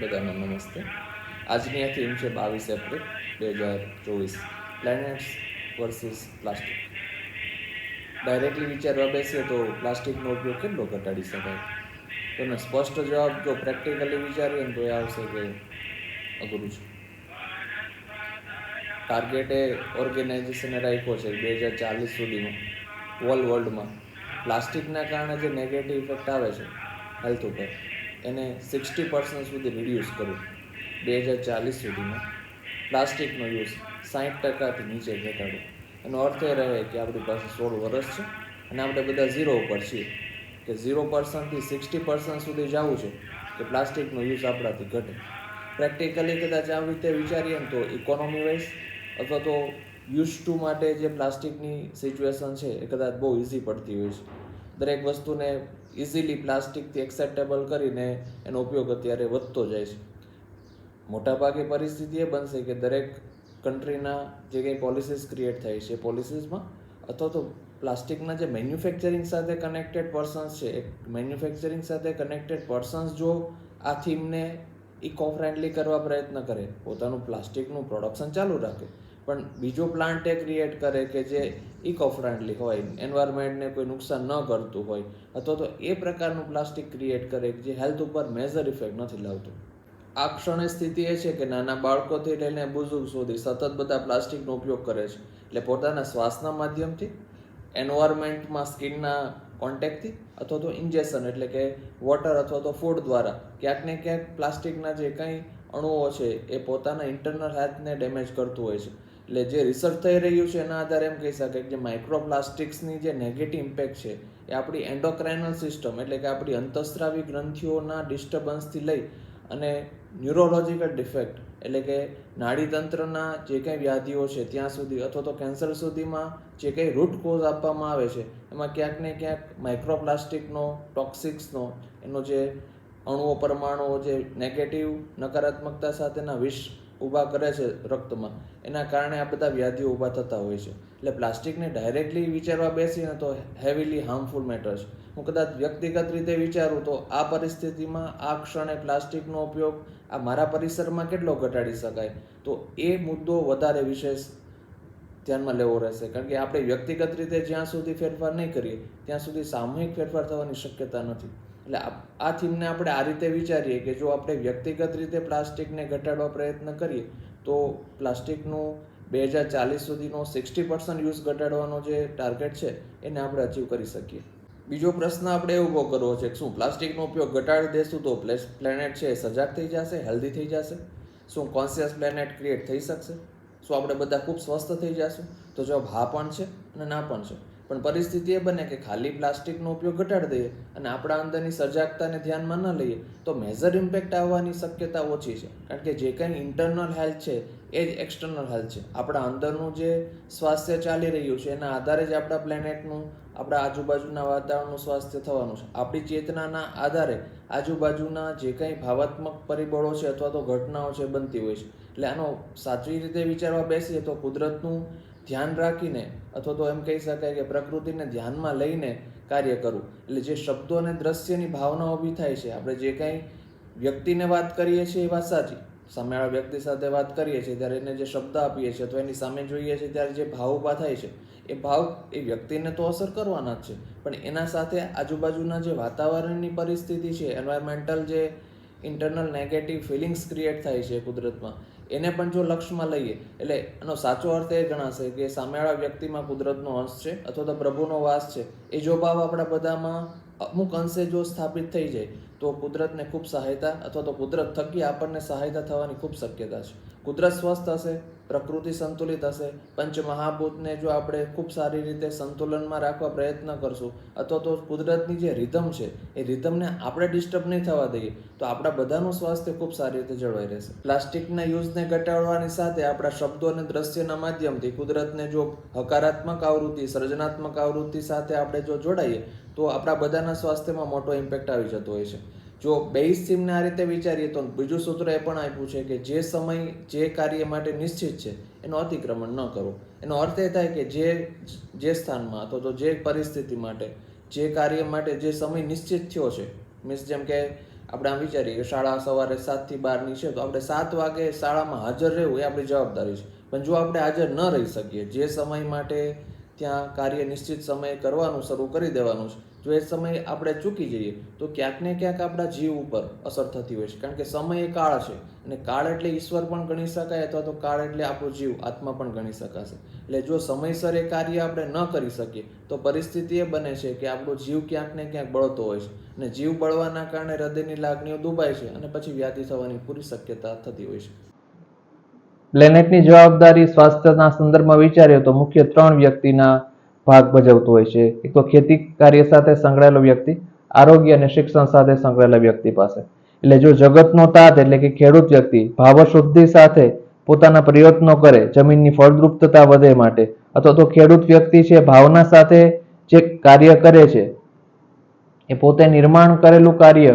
બધાને નમસ્તે. આજની આ થીમ છે બાવીસ એપ્રિલ, બે હજાર ચોવીસ. પ્લેનેટ્સ વર્સિસ પ્લાસ્ટિક ડાયરેક્ટલી વિચારવા બેસીએ તો પ્લાસ્ટિકનો ઉપયોગ કેટલો ઘટાડી શકાય? તમે સ્પષ્ટ જવાબ જો પ્રેક્ટિકલી વિચારીએ ને તો એ આવશે કે અઘરું છે. ટાર્ગેટે ઓર્ગેનાઇઝેશને રાખ્યો છે બે હજાર ચાલીસ સુધીમાં. વર્લ્ડ વર્લ્ડમાં પ્લાસ્ટિકના કારણે જે નેગેટિવ ઇફેક્ટ આવે છે હેલ્થ ઉપર. એને સિક્સટી પર્સન્ટ સુધી રિડ્યુસ કરવું બે હજાર ચાલીસ સુધીમાં. પ્લાસ્ટિકનો યુઝ સાઠ ટકાથી નીચે ઘટાડો. એનો અર્થ એ રહે કે આપણી પાસે સોળ વર્ષ છે અને આપણે બધા ઝીરો ઉપર છીએ. કે ઝીરો પર્સન્ટથી સિક્સટી પર્સન્ટ સુધી જવું છે કે પ્લાસ્ટિકનો યુઝ આપણાથી ઘટે. પ્રેક્ટિકલી કદાચ આવી રીતે વિચારીએ ને તો ઇકોનોમી વાઇઝ અથવા તો યુઝ ટુ માટે જે પ્લાસ્ટિકની સિચ્યુએશન છે એ કદાચ બહુ ઇઝી પડતી હોય છે. દરેક વસ્તુને ઇઝીલી પ્લાસ્ટિકથી એક્સેપ્ટેબલ કરીને એનો ઉપયોગ અત્યારે વધતો જાય છે. મોટાભાગે પરિસ્થિતિ એ બનશે કે દરેક કન્ટ્રીના જે કંઈ પોલિસીસ ક્રિએટ થાય છે પોલિસીસમાં અથવા તો પ્લાસ્ટિકના જે મેન્યુફેક્ચરિંગ સાથે કનેક્ટેડ પર્સન્સ છે, એક મેન્યુફેક્ચરિંગ સાથે કનેક્ટેડ પર્સન્સ જો આ થીમને ઇકો ફ્રેન્ડલી કરવા પ્રયત્ન કરે, પોતાનું પ્લાસ્ટિકનું પ્રોડક્શન ચાલુ રાખે પણ બીજો પ્લાન્ટ એ ક્રિએટ કરે કે જે ઇકો ફ્રેન્ડલી હોય એન્વાયરમેન્ટને કોઈ નુકસાન ન કરતું હોય, અથવા તો એ પ્રકારનું પ્લાસ્ટિક ક્રિએટ કરે જે હેલ્થ ઉપર મેજર ઇફેક્ટ નથી લાવતું. આ ક્ષણે સ્થિતિ એ છે કે નાના બાળકોથી લઈને બુઝુર્ગ સુધી સતત બધા પ્લાસ્ટિકનો ઉપયોગ કરે છે. એટલે પોતાના શ્વાસના માધ્યમથી એન્વાયરમેન્ટમાં સ્કિનના કોન્ટેક્ટથી અથવા તો ઇન્જેક્શન એટલે કે વોટર અથવા તો ફૂડ દ્વારા ક્યાંક ને ક્યાંક પ્લાસ્ટિકના જે કંઈ અણુઓ છે એ પોતાના ઇન્ટરનલ હેલ્થને ડેમેજ કરતું હોય છે. એટલે જે રિસર્ચ થઈ રહ્યું છે એના આધારે એમ કહી શકાય કે જે માઇક્રોપ્લાસ્ટિક્સની જે નેગેટિવ ઇમ્પેક્ટ છે એ આપણી એન્ડોક્રાઇનલ સિસ્ટમ એટલે કે આપણી અંતસ્ત્રાવી ગ્રંથિઓના ડિસ્ટર્બન્સથી લઈ અને ન્યુરોલોજિકલ ડિફેક્ટ એટલે કે નાડીતંત્રના જે કંઈ વ્યાધિઓ છે ત્યાં સુધી અથવા તો કેન્સર સુધીમાં જે કંઈ રૂટ કોઝ આપવામાં આવે છે એમાં ક્યાંક ને ક્યાંક માઇક્રોપ્લાસ્ટિકનો ટોક્સિક્સનો એનો જે અણુઓ, પરમાણુઓ જે નેગેટિવ નકારાત્મકતા સાથેના વિષ ઊભા કરે છે રક્તમાં. એના કારણે આ બધા વ્યાધિઓ ઊભા થતા હોય છે. એટલે પ્લાસ્ટિકને ડાયરેક્ટલી વિચારવા બેસીને તો હેવીલી હાર્મફુલ મેટર છે હું કદાચ વ્યક્તિગત રીતે વિચારું તો આ પરિસ્થિતિમાં આ ક્ષણે પ્લાસ્ટિકનો ઉપયોગ આ મારા પરિસરમાં કેટલો ઘટાડી શકાય? તો એ મુદ્દો વધારે વિશેષ ધ્યાનમાં લેવો રહેશે. કારણ કે આપણે વ્યક્તિગત રીતે જ્યાં સુધી ફેરફાર નહીં કરીએ, ત્યાં સુધી સામૂહિક ફેરફાર થવાની શક્યતા નથી. એટલે આ- થીમને આપણે આ રીતે વિચારીએ કે જો આપણે વ્યક્તિગત રીતે પ્લાસ્ટિકને ઘટાડવા પ્રયત્ન કરીએ, તો પ્લાસ્ટિકનું બે હજાર ચાલીસ સુધીનો સિક્સટી પર્સન્ટ યુઝ ઘટાડવાનો જે ટાર્ગેટ છે, એને આપણે અચીવ કરી શકીએ. બીજો પ્રશ્ન આપણે ઊભો કરવો છે કે શું પ્લાસ્ટિકનો ઉપયોગ ઘટાડી દેશું તો પ્લેનેટ છે એ સજાગ થઈ જશે હેલ્ધી થઈ જશે? શું કોન્શિયસ પ્લેનેટ ક્રિએટ થઈ શકશે? શું આપણે બધા ખૂબ સ્વસ્થ થઈ જશું? તો જવાબ હા પણ છે અને ના પણ છે. પણ પરિસ્થિતિ એ બને કે ખાલી પ્લાસ્ટિકનો ઉપયોગ ઘટાડી દઈએ અને આપણા અંદરની સજાગતાને ધ્યાનમાં ન લઈએ, તો મેજર ઇમ્પેક્ટ આવવાની શક્યતા ઓછી છે. કારણ કે જે કંઈ ઇન્ટરનલ હેલ્થ છે, એ જ એક્સટર્નલ હેલ્થ છે. આપણા અંદરનું જે સ્વાસ્થ્ય ચાલી રહ્યું છે, એના આધારે જ આપણા પ્લેનેટનું આપણા આજુબાજુના વાતાવરણનું સ્વાસ્થ્ય થવાનું છે. આપણી ચેતનાના આધારે આજુબાજુના જે કંઈ ભાવાત્મક પરિબળો છે અથવા તો ઘટનાઓ છે, બનતી હોય છે. એટલે આનો સાચી રીતે વિચારવા બેસીએ તો કુદરતનું ધ્યાન રાખીને અથવા તો એમ કહી શકાય કે પ્રકૃતિને ધ્યાનમાં લઈને કાર્ય કરવું. એટલે જે શબ્દો અને દ્રશ્યની ભાવના ઊભી થાય છે, આપણે જે કાંઈ વ્યક્તિને વાત કરીએ છીએ એ વાત સાચી. સામેવાળા વ્યક્તિ સાથે વાત કરીએ છીએ, ત્યારે એને જે શબ્દ આપીએ છીએ અથવા એની સામે જોઈએ છીએ, ત્યારે જે ભાવ ઊભા થાય છે, એ ભાવ એ વ્યક્તિને તો અસર કરવાના જ છે. પણ એના સાથે આજુબાજુના જે વાતાવરણની પરિસ્થિતિ છે એન્વાયરમેન્ટલ જે ઇન્ટરનલ નેગેટિવ ફિલિંગ્સ ક્રિએટ થાય છે કુદરતમાં એને પણ જો લક્ષમાં લઈએ, એટલે એનો સાચો અર્થ એ ગણાશે કે સામેવાળા વ્યક્તિમાં કુદરતનો અંશ છે અથવા તો પ્રભુનો વાસ છે. એ જો ભાવ આપણા બધામાં અમુક અંશે જો સ્થાપિત થઈ જાય, તો કુદરતને ખૂબ સહાયતા અથવા તો કુદરત થકી આપણને સહાયતા થવાની ખૂબ શક્યતા છે. કુદરત સ્વસ્થ હશે, પ્રકૃતિ સંતુલિત હશે. પંચ મહાભૂતને જો આપણે ખૂબ સારી રીતે સંતુલનમાં રાખવા પ્રયત્ન કરશું, અથવા તો કુદરતની જે રિધમ છે, એ રિધમને આપણે ડિસ્ટર્બ નહીં થવા દઈએ, તો આપણા બધાનું સ્વાસ્થ્ય ખૂબ સારી રીતે જળવાઈ રહેશે. પ્લાસ્ટિકના યુઝને ઘટાડવાની સાથે આપણા શબ્દો અને દ્રશ્યના માધ્યમથી કુદરતને જો હકારાત્મક આવૃત્તિ, સર્જનાત્મક આવૃત્તિ સાથે આપણે જો જોડાઈએ, તો આપણા બધાના સ્વાસ્થ્યમાં મોટો ઇમ્પેક્ટ આવી જતો હોય છે. જો બેઝ થીમને આ રીતે વિચારીએ તો બીજું સૂત્ર એ પણ આપ્યું છે કે જે સમય, જે કાર્ય માટે નિશ્ચિત છે, એનું અતિક્રમણ ન કરવું એનો અર્થ એ થાય કે જે જે સ્થાનમાં અથવા તો જે પરિસ્થિતિ માટે, જે કાર્ય માટે જે સમય નિશ્ચિત થયો છે, મીન્સ જેમ કે આપણે આમ વિચારીએ કે શાળા સવારે સાતથી બારની છે, તો આપણે સાત વાગે શાળામાં હાજર રહેવું એ આપણી જવાબદારી છે. પણ જો આપણે હાજર ન રહી શકીએ, જે સમય માટે ત્યાં કાર્ય નિશ્ચિત સમયે કરવાનું શરૂ કરી દેવાનું છે જો એ સમયે આપણે ચૂકી જઈએ, તો ક્યાંક ને ક્યાંક આપણા જીવ ઉપર અસર થતી હોય છે. કારણ કે સમય એ કાળ છે અને કાળ એટલે ઈશ્વર પણ ગણી શકાય અથવા તો કાળ એટલે આપણો જીવ, આત્મા પણ ગણી શકાશે. એટલે જો સમયસર એ કાર્ય આપણે ન કરી શકીએ, તો પરિસ્થિતિ એ બને છે કે આપણો જીવ ક્યાંક ને ક્યાંક બળતો હોય છે અને જીવ બળવાના કારણે હૃદયની લાગણીઓ દુભાય છે અને પછી વ્યાધિ થવાની પૂરી શક્યતા થતી હોય છે. પ્લેનેટની જવાબદારી સ્વાસ્થ્યના સંદર્ભમાં વિચારીએ તો મુખ્ય ત્રણ વ્યક્તિના ભાગ ભજવતો હોય છે. એક તો ખેતી કાર્ય સાથે સંકળાયેલો વ્યક્તિ, આરોગ્ય અને શિક્ષણ સાથે સંકળાયેલા વ્યક્તિ પાસે. એટલે જો જગતનો તાત એટલે કે ખેડૂત વ્યક્તિ ભાવશુદ્ધિ સાથે પોતાના પ્રયત્નો કરે, જમીનની ફળદ્રુપતા વધે માટે, અથવા તો ખેડૂત વ્યક્તિ છે, ભાવના સાથે જે કાર્ય કરે છે, એ પોતે નિર્માણ કરેલું કાર્ય,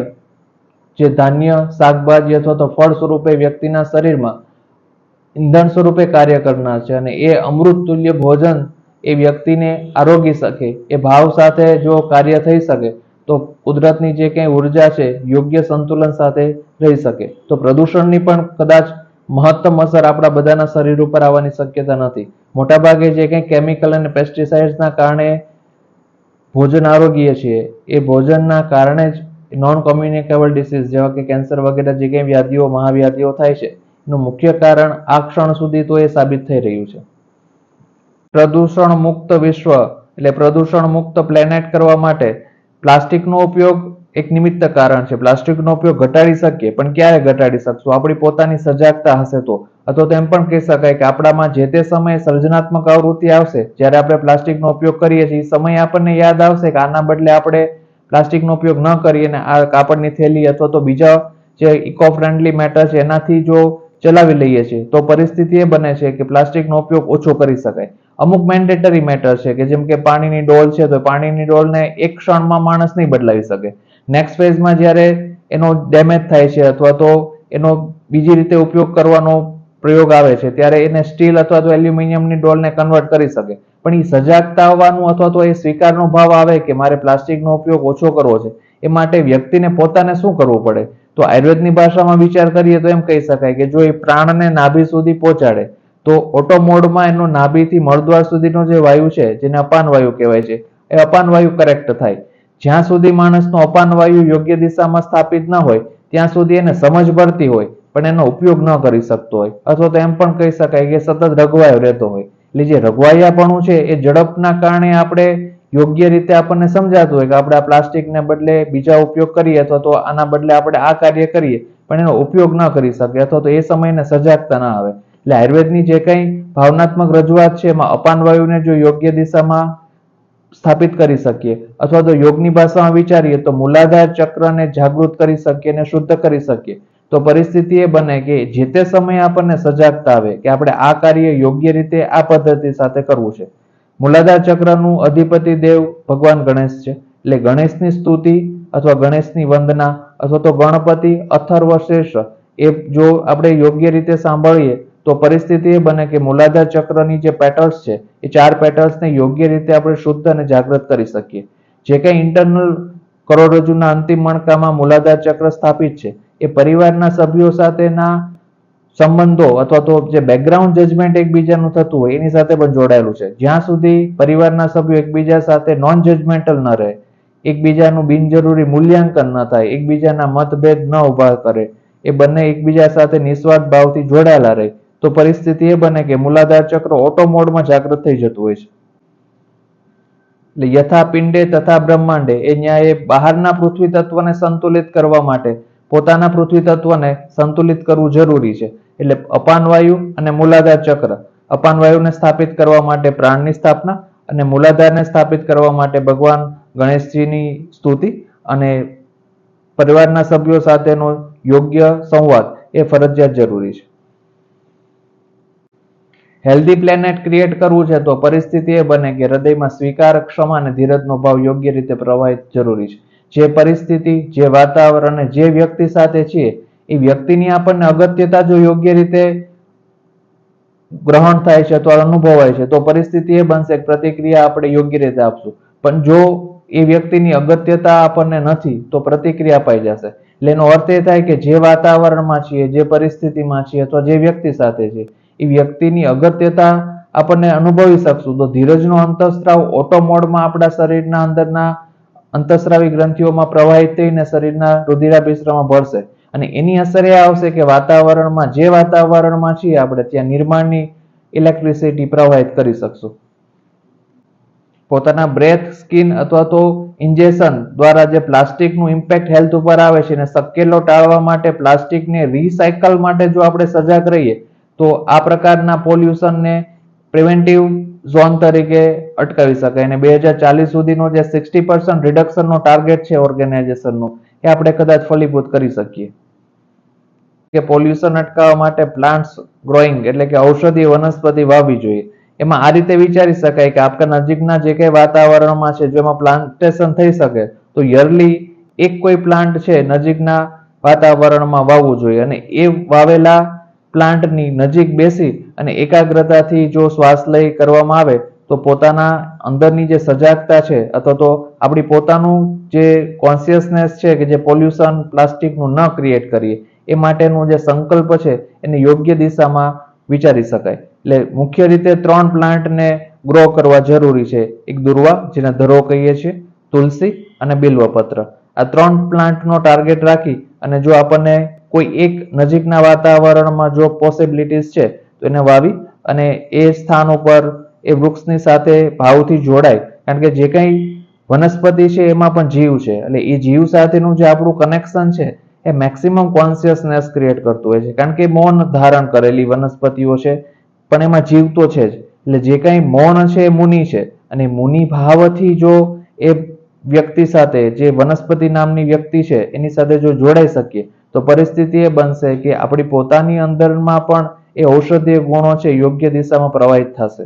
જે ધાન્ય શાકભાજી અથવા તો ફળ સ્વરૂપે વ્યક્તિના શરીરમાં ઈંધણ સ્વરૂપે કાર્ય કરનાર છે અને એ અમૃત તુલ્ય ભોજન એ વ્યક્તિને આરોગી શકે, એ ભાવ સાથે જો કાર્ય થઈ શકે, તો કુદરતની જે કંઈ ઊર્જા છે, યોગ્ય સંતુલન સાથે રહી શકે. તો પ્રદૂષણની પણ કદાચ મહત્તમ અસર આપણા બધાના શરીર ઉપર આવવાની શક્યતા નથી. મોટાભાગે જે કંઈ કેમિકલ અને પેસ્ટિસાઇડ્સના કારણે ભોજન આરોગીએ છીએ, એ ભોજનના કારણે જ નોન કોમ્યુનિકેબલ ડિસીઝ જેવા કે કેન્સર વગેરે જે કંઈ વ્યાધિઓ, મહાવ્યાધિઓ થાય છે. એનું મુખ્ય કારણ આ ક્ષણ સુધી તો એ સાબિત થઈ રહ્યું છે. પ્રદૂષણ મુક્ત વિશ્વ, એટલે પ્રદૂષણ મુક્ત પ્લેનેટ કરવા માટે પ્લાસ્ટિકનો ઉપયોગ એક નિમિત્ત કારણ છે. પ્લાસ્ટિકનો ઉપયોગ ઘટાડી શકીએ, પણ ક્યારે ઘટાડી શકશું? આપણી પોતાની સજાગતા હશે તો. અથવા તો એમ પણ કહી શકાય કે આપણામાં જે તે સમયે સર્જનાત્મક આવૃત્તિ આવશે, જ્યારે આપણે પ્લાસ્ટિકનો ઉપયોગ કરીએ છીએ, એ સમયે આપણને યાદ આવશે કે આના બદલે આપણે પ્લાસ્ટિકનો ઉપયોગ ન કરીએ અને આ કાપડની થેલી અથવા તો બીજા જે ઇકો ફ્રેન્ડલી મેટર છે, એનાથી જો ચલાવી લઈએ છીએ, તો પરિસ્થિતિ એ બને છે કે પ્લાસ્ટિકનો ઉપયોગ ઓછો કરી શકાય. અમુક મેન્ડેટરી મેટર છે કે જેમ કે પાણીની ડોલ છે તો પાણીની ડોલને એક ક્ષણમાં માણસ નહીં બદલાવી શકે. નેક્સ્ટ ફેઝમાં જ્યારે એનો ડેમેજ થાય છે અથવા તો એનો બીજી રીતે ઉપયોગ કરવાનો પ્રયોગ આવે છે, ત્યારે એને સ્ટીલ અથવા તો એલ્યુમિનિયમની ડોલને કન્વર્ટ કરી શકે. પણ એ સજાગતા આવવાનું અથવા તો એ સ્વીકારનો ભાવ આવે કે મારે પ્લાસ્ટિકનો ઉપયોગ ઓછો કરવો છે, એ માટે વ્યક્તિને પોતાને શું કરવું પડે? તો આયુર્વેદની ભાષામાં વિચાર કરીએ તો એમ કહી શકાય કે જો એ પ્રાણને નાભી સુધી પહોંચાડે તો ઓટો મોડમાં એનો નાભીથી મળદ્વાર સુધીનો જે વાયુ છે, જેને અપાન વાયુ કહેવાય છે, એ અપાન વાયુ કરેક્ટ થાય. જ્યાં સુધી માણસનો અપાન વાયુ યોગ્ય દિશામાં સ્થાપિત ન હોય, ત્યાં સુધી એને સમજ પડતી હોય, પણ એનો ઉપયોગ ન કરી શકતો હોય. અથવા તો એમ પણ કહી શકાય કે સતત રઘવાયો રહેતો હોય. એટલે જે રઘવાયાપણું છે, એ ઝડપના કારણે આપણે યોગ્ય રીતે આપણને સમજાતું હોય કે આપણે આ પ્લાસ્ટિકને બદલે બીજા ઉપયોગ કરીએ અથવા તો આના બદલે આપણે આ કાર્ય કરીએ, પણ એનો ઉપયોગ ન કરી શકીએ અથવા તો એ સમયને સજાગતા ના આવે. એટલે આયુર્વેદની જે કંઈ ભાવનાત્મક રજૂઆત છે, એમાં અપાન વાયુને જો યોગ્ય દિશામાં સ્થાપિત કરી શકીએ, અથવા તો યોગની ભાષામાં વિચારીએ, તો મૂલાધાર ચક્રને જાગૃત કરી શકીએ અને શુદ્ધ કરી શકીએ, તો પરિસ્થિતિ એ બને કે જે તે સમયે આપણને સજાગતા આવે કે આપણે આ કાર્ય યોગ્ય રીતે આ પદ્ધતિ સાથે કરવું છે. મૂલાધાર ચક્રનું અધિપતિ દેવ ભગવાન ગણેશ છે. એટલે ગણેશની સ્તુતિ અથવા ગણેશની વંદના અથવા તો ગણપતિ અથર્વ એ જો આપણે યોગ્ય રીતે સાંભળીએ તો પરિસ્થિતિ એ બને કે મૂલાધાર ચક્રની જે પેટર્ન્સ છે, એ ચાર પેટર્ન્સને યોગ્ય રીતે આપણે શુદ્ધ અને જાગૃત કરી શકીએ. જે કંઈ ઇન્ટરનલ કરોડરજ્જુના અંતિમ મણકામાં મૂલાધાર ચક્ર સ્થાપિત છે, એ પરિવારના સભ્યો સાથેના સંબંધો અથવા તો જે બેકગ્રાઉન્ડ જજમેન્ટ એકબીજાનું થતું હોય, એની સાથે પણ જોડાયેલું છે. જ્યાં સુધી પરિવારના સભ્યો એકબીજા સાથે નોન જજમેન્ટલ ન રહે, એકબીજાનું બિનજરૂરી મૂલ્યાંકન ન થાય, એકબીજાના મતભેદ ન ઊભા કરે, એ બંને એકબીજા સાથે નિસ્વાર્થ ભાવથી જોડાયેલા રહે તો પરિસ્થિતિ એ બને કે મૂલાધાર ચક્ર ઓટો મોડમાં જાગૃત થઈ જતું હોય છે. એટલે યથા પિંડે તથા બ્રહ્માંડે એ ન્યાયે બહારના પૃથ્વી તત્વને સંતુલિત કરવા માટે પોતાના પૃથ્વી તત્વને સંતુલિત કરવું જરૂરી છે. એટલે અપાન વાયુ અને મૂલાધાર ચક્ર અપાનવાયુને સ્થાપિત કરવા માટે પ્રાણની સ્થાપના અને મૂલાધારને સ્થાપિત કરવા માટે ભગવાન ગણેશજીની સ્તુતિ અને પરિવારના સભ્યો સાથેનો યોગ્ય સંવાદ એ ફરજિયાત જરૂરી છે. હેલ્ધી પ્લેનેટ ક્રિએટ કરવું છે તો પરિસ્થિતિ એ બને કે હૃદયમાં સ્વીકાર, ક્ષમા અને ધીરજનો ભાવ યોગ્ય રીતે પ્રવાહિત જરૂરી છે. જે પરિસ્થિતિ, જે વાતાવરણ જે વ્યક્તિ સાથે છીએ, એ વ્યક્તિની આપણને અગત્યતા જો યોગ્ય રીતે ગ્રહણ થાય છે અથવા અનુભવાય છે, તો પરિસ્થિતિ એ બનશે પ્રતિક્રિયા આપણે યોગ્ય રીતે આપશું. પણ જો એ વ્યક્તિની અગત્યતા આપણને નથી, તો પ્રતિક્રિયા અપાઈ જશે. એટલે એનો અર્થ એ થાય કે જે વાતાવરણમાં છીએ, જે પરિસ્થિતિમાં છીએ અથવા જે વ્યક્તિ સાથે છે એ વ્યક્તિની અગત્યતા આપણને અનુભવી શકશું. તો ધીરજનો અંતઃસ્ત્રાવ ઓટો મોડમાં આપણા શરીરના અંદરના અંતઃસ્રાવી ગ્રંથિઓમાં પ્રવાહિત થઈને શરીરના રુધિરાભિસરણમાં ભળશે. અને એની અસર એ આવશે કે વાતાવરણમાં, જે વાતાવરણમાં છીએ આપણે, ત્યાં નિર્માણની ઇલેક્ટ્રિસિટી પ્રવાહિત કરી શકશું. પોતાના બ્રેથ સ્કિન અથવા તો ઇન્જેક્શન દ્વારા જે પ્લાસ્ટિકનું ઇમ્પેક્ટ હેલ્થ ઉપર આવે છે અને શક્યલો ટાળવા માટે પ્લાસ્ટિકને રિસાયકલ માટે જો આપણે સજાગ રહીએ તો આ પ્રકારના પોલ્યુશનને પ્રિવેન્ટિવ ઝોન તરીકે અટકાવી શકાય. અને બે હજાર ચાલીસ સુધીનો જે સિક્સટી પર્સન્ટ રિડક્શનનો ટાર્ગેટ છે ઓર્ગેનાઇઝેશનનો, એ આપણે કદાચ ફલીભૂત કરી શકીએ. કે પોલ્યુશન અટકાવવા માટે પ્લાન્ટ્સ ગ્રોઈંગ, એટલે કે ઔષધીય વનસ્પતિ વાવવી જોઈએ. એમાં આ રીતે વિચારી શકાય કે આપણા નજીકના જે કંઈ વાતાવરણમાં છે, જેમાં પ્લાન્ટેશન થઈ શકે, તો યરલી એક કોઈ પ્લાન્ટ છે નજીકના વાતાવરણમાં વાવવું જોઈએ. અને એ વાવેલા પ્લાન્ટની નજીક બેસી અને એકાગ્રતાથી જો શ્વાસ લઈ કરવામાં આવે, તો પોતાના અંદરની જે સજાગતા છે, અથવા તો આપણી પોતાનું જે કોન્શિયસનેસ છે કે જે પોલ્યુશન પ્લાસ્ટિકનું ન ક્રિએટ કરીએ, એ માટેનો જે સંકલ્પ છે, એને યોગ્ય દિશામાં વિચારી શકાય. એટલે મુખ્ય રીતે ત્રણ પ્લાન્ટને ગ્રો કરવા જરૂરી છે. એક દુર્વા, જેને ધરો કહીએ છીએ, તુલસી અને બિલ્વપત્ર. આ ત્રણ પ્લાન્ટનો ટાર્ગેટ રાખી અને જો આપણને કોઈ એક નજીકના વાતાવરણમાં જો પોસિબિલિટીઝ છે, તો એને વાવી અને એ સ્થાન ઉપર એ વૃક્ષની સાથે ભાવથી જોડાય. કારણ કે જે કંઈ વનસ્પતિ છે, એમાં પણ જીવ છે. એટલે એ જીવ સાથેનું જે આપણું કનેક્શન છે, એ મેક્સિમમ કોન્શિયસનેસ ક્રિએટ કરતું હોય છે. કારણ કે મૌન ધારણ કરેલી વનસ્પતિઓ છે, પણ એમાં જીવ તો છે જ. એટલે જે કંઈ મૌન છે, એ મુનિ છે. અને મુનિ ભાવથી જો એ વ્યક્તિ સાથે જે વનસ્પતિ નામની વ્યક્તિ છે, એની સાથે જો જોડાઈ શકીએ, તો પરિસ્થિતિ એ બનશે કે આપણી પોતાની અંદરમાં પણ એ ઔષધીય ગુણો છે, યોગ્ય દિશામાં પ્રવાહિત થશે.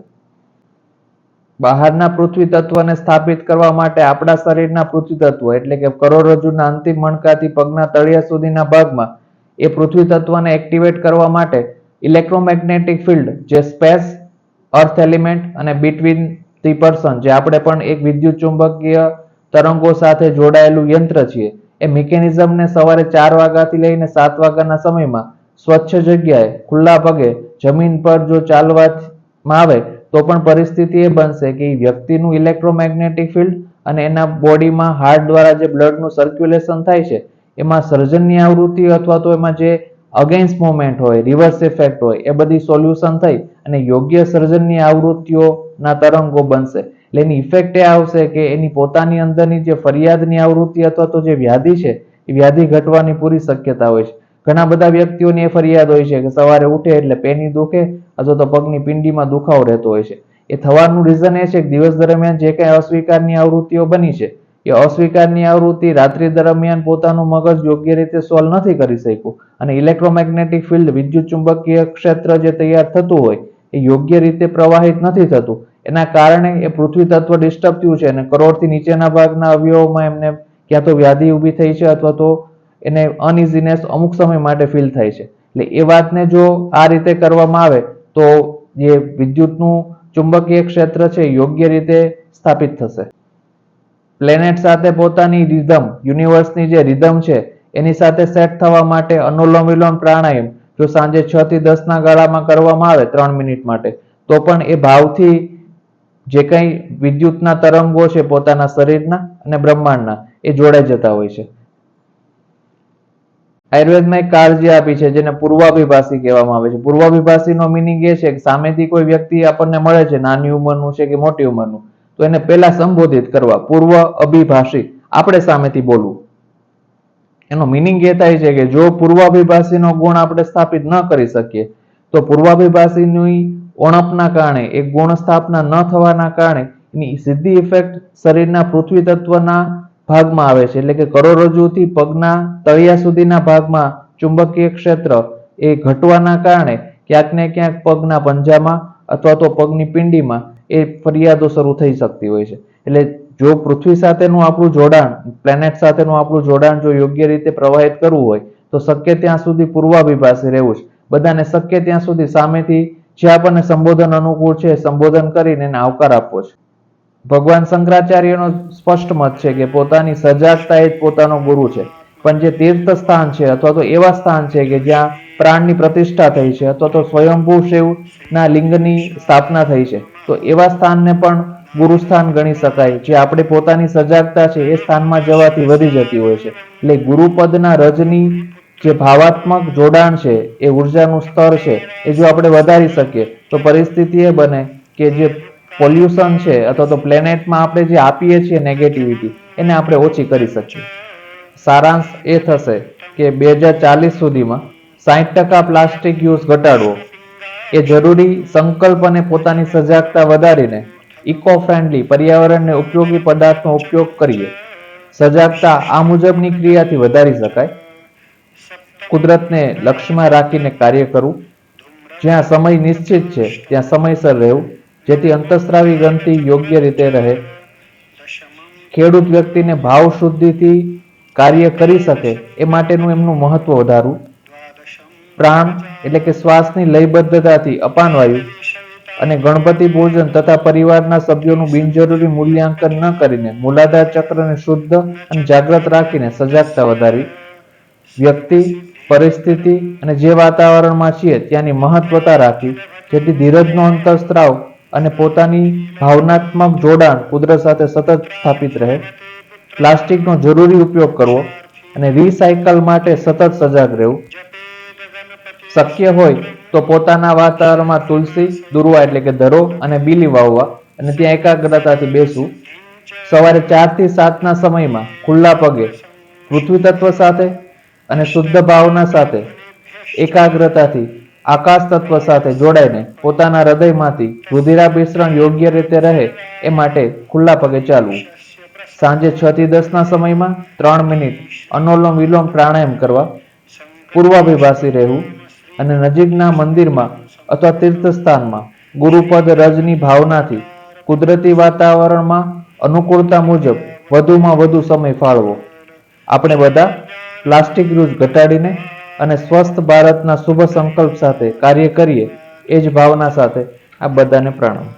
બહારના પૃથ્વી તત્વને સ્થાપિત કરવા માટે આપણા શરીરના પૃથ્વી તત્વ, એટલે કે કરોડરજ્જુના અંતિમ મણકાથી પગના તળિયા સુધીના ભાગમાં, એ પૃથ્વી તત્વને એક્ટિવેટ કરવા માટે ઇલેક્ટ્રોમેગ્નેટિક ફિલ્ડ, જે સ્પેસ, અર્થ એલિમેન્ટ અને બિટવીન ધી પર્સન, જે આપણે પણ એક વિદ્યુત ચુંબકીય તરંગો સાથે જોડાયેલું યંત્ર છીએ એ મિકેનિઝમને સવારે ચાર વાગ્યાથી લઈને સાત વાગ્યાના સમયમાં સ્વચ્છ જગ્યાએ, ખુલ્લા પગે, જમીન પર જો ચાલવામાં આવે, તો પણ પરિસ્થિતિ એ બનશે કે વ્યક્તિનું ઇલેક્ટ્રોમેગ્નેટિક ફિલ્ડ અને એના બોડીમાં હાર્ટ દ્વારા જે બ્લડનું સર્ક્યુલેશન થાય છે, એમાં સર્જનની આવૃત્તિ અથવા તો એમાં જે અગેન્સ્ટ મુમેન્ટ હોય, રિવર્સ ઇફેક્ટ હોય, એ બધી સોલ્યુશન થઈ અને યોગ્ય સર્જનની આવૃત્તિઓના તરંગો બનશે. એટલે એની ઇફેક્ટ એ આવશે કે એની પોતાની અંદરની જે ફરિયાદની આવૃત્તિ અથવા તો જે વ્યાધિ છે, એ વ્યાધિ ઘટવાની પૂરી શક્યતા હોય છે. ઘણા બધા વ્યક્તિઓની એ ફરિયાદ હોય છે કે સવારે ઉઠે એટલે પેની દુખે અથવા તો પગની પિંડીમાં દુખાવો રહેતો હોય છે. એ થવાનું રીઝન એ છે કે દિવસ દરમિયાન જે કાંઈ અસ્વીકારની આવૃત્તિઓ બની છે, એ અસ્વીકારની આવૃત્તિ રાત્રિ દરમિયાન પોતાનું મગજ યોગ્ય રીતે સોલ્વ નથી કરી શક્યું અને ઇલેક્ટ્રોમેગ્નેટિક ફિલ્ડ વિદ્યુત ચુંબકીય ક્ષેત્ર જે તૈયાર થતું હોય, એ યોગ્ય રીતે પ્રવાહિત નથી થતું. એના કારણે એ પૃથ્વી તત્વ ડિસ્ટર્બ થયું છે અને કરોડથી નીચેના ભાગના અવયવોમાં એમને ક્યાં તો વ્યાધિ ઊભી થઈ છે અથવા તો એને અનઇઝીનેસ અમુક સમય માટે ફીલ થાય છે. એટલે એ વાતને જો આ રીતે કરવામાં આવે, તો જે વિદ્યુતનું ચુંબકીય ક્ષેત્ર છે યોગ્ય રીતે સ્થાપિત થશે. પ્લેનેટ સાથે પોતાની રિધમ યુનિવર્સની જે રિધમ છે, એની સાથે સેટ થવા માટે અનુલોમ વિલોમ પ્રાણાયામ, જો સાંજે છ થી દસ ના ગાળામાં કરવામાં આવે ત્રણ મિનિટ માટે, તો પણ એ ભાવથી જે કંઈ વિદ્યુતના તરંગો છે પોતાના શરીરના અને બ્રહ્માંડના, એ જોડાઈ જતા હોય છે. આયુર્વેદમાં એક કાળજી આપી છે, જેને પૂર્વાભિભાષી કહેવામાં આવે છે. પૂર્વાભિભાષીનો મિનિંગ એ છે કે સામેથી કોઈ વ્યક્તિ આપણને મળે છે, નાની ઉંમરનું છે કે મોટી ઉંમરનું, તો એને પહેલા સંબોધિત કરવા, પૂર્વ અભિભાષી, આપણે સામેથી બોલવું. એનો મિનિંગ એ છે કે જો પૂર્વાભિભાષીનો ગુણ આપણે સ્થાપિત ન કરી શકીએ તો પૂર્વાભિભાષીની ઓણપના કારણે એ ગુણ સ્થાપના ન થવાના કારણે, એની સીધી ઇફેક્ટ શરીરના પૃથ્વી તત્વના ભાગમાં આવે છે. એટલે કે કરોડરજ્જુથી પગના તળિયા સુધીના ભાગમાં ચુંબકીય ક્ષેત્ર એ ઘટવાના કારણે ક્યાંક ને ક્યાંક પગના પંજામાં અથવા તો પગની પિંડીમાં એ ફરિયાદો શરૂ થઈ શકતી હોય છે. એટલે જો પૃથ્વી સાથેનું આપણું જોડાણ પ્લેનેટ સાથેનું આપણું જોડાણ જો યોગ્ય રીતે પ્રવાહિત કરવું હોય, તો શક્ય ત્યાં સુધી પૂર્વાભિભાષી રહેવું છે બધાને શક્ય ત્યાં સુધી સામેથી જે આપણને સંબોધન અનુકૂળ છે સંબોધન કરીને એને આવકાર આપવો છે. ભગવાન શંકરાચાર્યનો સ્પષ્ટ મત છે કે પોતાની સજાગતા એ જ પોતાનો ગુરુ છે. પણ જે તીર્થ સ્થાન છે અથવા તો એવા સ્થાન છે કે જ્યાં પ્રાણની પ્રતિષ્ઠા થઈ છે અથવા તો સ્વયંભૂ શિવના લિંગની સ્થાપના થઈ છે, તો એવા સ્થાનને પણ ગુરુસ્થાન ગણી શકાય. જે આપણે પોતાની સજાગતા છે એ સ્થાનમાં જવાથી વધી જતી હોય છે. એટલે ગુરુપદના રજની જે ભાવાત્મક જોડાણ છે, એ ઉર્જાનું સ્તર છે, એ જો આપણે વધારી શકીએ, તો પરિસ્થિતિ એ બને કે જે પોલ્યુશન છે અથવા તો પ્લેનેટમાં આપણે જે આપીએ છીએ નેગેટિવિટી, એને આપણે ઓછી કરી શકીએ. સારાંશ એ થશે કે બે હજાર ચાલીસ સુધીમાં સાહીઠ ટકા પ્લાસ્ટિક યુઝ ઘટાડવો, એ જરૂરી સંકલ્પ અને પોતાની સજાગતા વધારીને ઇકો ફ્રેન્ડલી પર્યાવરણને ઉપયોગી પદાર્થનો ઉપયોગ કરીએ. સજાગતા આ મુજબની ક્રિયાથી વધારી શકાય કુદરતને લક્ષ્યમાં રાખીને કાર્ય કરવું. જ્યાં સમય નિશ્ચિત છે, ત્યાં સમયસર રહેવું, જેથી અંતસ્ત્રાવી ગ્રંથિ યોગ્ય રીતે રહે. ખેડૂત વ્યક્તિને ભાવ શુદ્ધિથી કાર્ય કરી શકે, એ માટેનું એમનું મહત્વ વધારવું. પ્રાણ એટલે કે શ્વાસની લયબદ્ધતાથી અપાન વાયુ અને ગણપતિ ભોજન તથા પરિવારના સભ્યોનું બિનજરૂરી મૂલ્યાંકન ન કરીને મૂલાધાર ચક્રને શુદ્ધ અને જાગ્રત રાખીને સજાગતા વધારવી. વ્યક્તિ પરિસ્થિતિ અને જે વાતાવરણમાં છીએ ત્યાંની મહત્વતા રાખી, જેથી ધીરજનો અંતઃસ્ત્રાવ અને પોતાની ભાવનાત્મક જોડાણ કુદરત સાથે સતત સ્થાપિત રહે. પ્લાસ્ટિકનો જરૂરી ઉપયોગ કરવો અને રિસાયકલ માટે સતત સજાગ રહેવું. શક્ય હોય તો પોતાના વાતાવરણમાં તુલસી, દુર્વા એટલે કે ધરો અને બીલી વાવવા અને ત્યાં એકાગ્રતાથી બેસવું. સવારે ચારથી સાતના સમયમાં ખુલ્લા પગે પૃથ્વી તત્વ સાથે અને શુદ્ધ ભાવના સાથે, એકાગ્રતાથી, આકાશ તત્વ સાથે જોડાઈને પોતાના હૃદયમાંથી રુધિરાભિસરણ યોગ્ય રીતે રહે એ માટે ખુલ્લા પગે ચાલવું. સાંજે છ થી દસ ના સમયમાં ત્રણ મિનિટ અનુલોમ વિલોમ પ્રાણાયામ કરવા પૂર્વાભિભાષી રહેવું અને નજીકના મંદિરમાં અથવા તીર્થસ્થાનમાં ગુરુપદ રજની ભાવનાથી કુદરતી વાતાવરણમાં અનુકૂળતા મુજબ વધુમાં વધુ સમય ફાળવો. આપણે બધા પ્લાસ્ટિક યુઝ ઘટાડીને અને સ્વસ્થ ભારતના શુભ સંકલ્પ સાથે કાર્ય કરીએ એ જ ભાવના સાથે આ બધાને પ્રણામ.